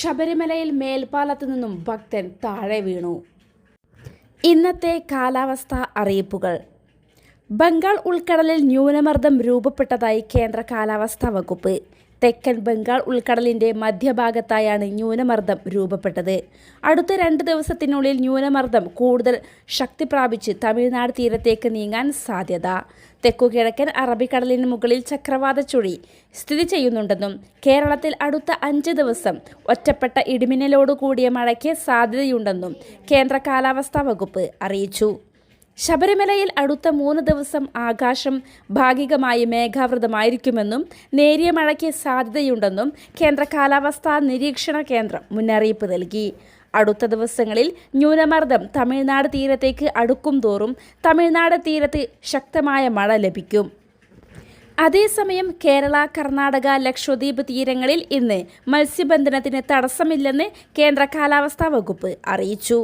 ശബരിമലയിൽ മേൽപ്പാലത്തു നിന്നും ഭക്തൻ താഴെ വീണു. ഇന്നത്തെ കാലാവസ്ഥ അറിയിപ്പുകൾ. ബംഗാൾ ഉൾക്കടലിൽ ന്യൂനമർദ്ദം രൂപപ്പെട്ടതായി കേന്ദ്ര കാലാവസ്ഥാ വകുപ്പ്. തെക്കൻ ബംഗാൾ ഉൾക്കടലിന്റെ മധ്യഭാഗത്തായാണ് ന്യൂനമർദ്ദം രൂപപ്പെട്ടത്. അടുത്ത രണ്ട് ദിവസത്തിനുള്ളിൽ ന്യൂനമർദ്ദം കൂടുതൽ ശക്തി പ്രാപിച്ച് തമിഴ്നാട് തീരത്തേക്ക് നീങ്ങാൻ സാധ്യത. തെക്കുകിഴക്കൻ അറബിക്കടലിന് മുകളിൽ ചക്രവാത ചുഴി സ്ഥിതി ചെയ്യുന്നുണ്ടെന്നും കേരളത്തിൽ അടുത്ത അഞ്ച് ദിവസം ഒറ്റപ്പെട്ട ഇടിമിന്നലോട് കൂടിയ മഴയ്ക്ക് സാധ്യതയുണ്ടെന്നും കേന്ദ്ര കാലാവസ്ഥാ വകുപ്പ് അറിയിച്ചു. ശബരിമലയിൽ അടുത്ത മൂന്ന് ദിവസം ആകാശം ഭാഗികമായി മേഘാവൃതമായിരിക്കുമെന്നും നേരിയ മഴയ്ക്ക് സാധ്യതയുണ്ടെന്നും കേന്ദ്ര കാലാവസ്ഥാ നിരീക്ഷണ കേന്ദ്രം മുന്നറിയിപ്പ് നൽകി. അടുത്ത ദിവസങ്ങളിൽ ന്യൂനമർദ്ദം തമിഴ്നാട് തീരത്തേക്ക് അടുക്കും തോറും തമിഴ്നാട് തീരത്ത് ശക്തമായ മഴ ലഭിക്കും. അതേസമയം കേരള കർണാടക ലക്ഷദ്വീപ് തീരങ്ങളിൽ ഇന്ന് മത്സ്യബന്ധനത്തിന് തടസ്സമില്ലെന്ന് കേന്ദ്ര കാലാവസ്ഥാ വകുപ്പ് അറിയിച്ചു.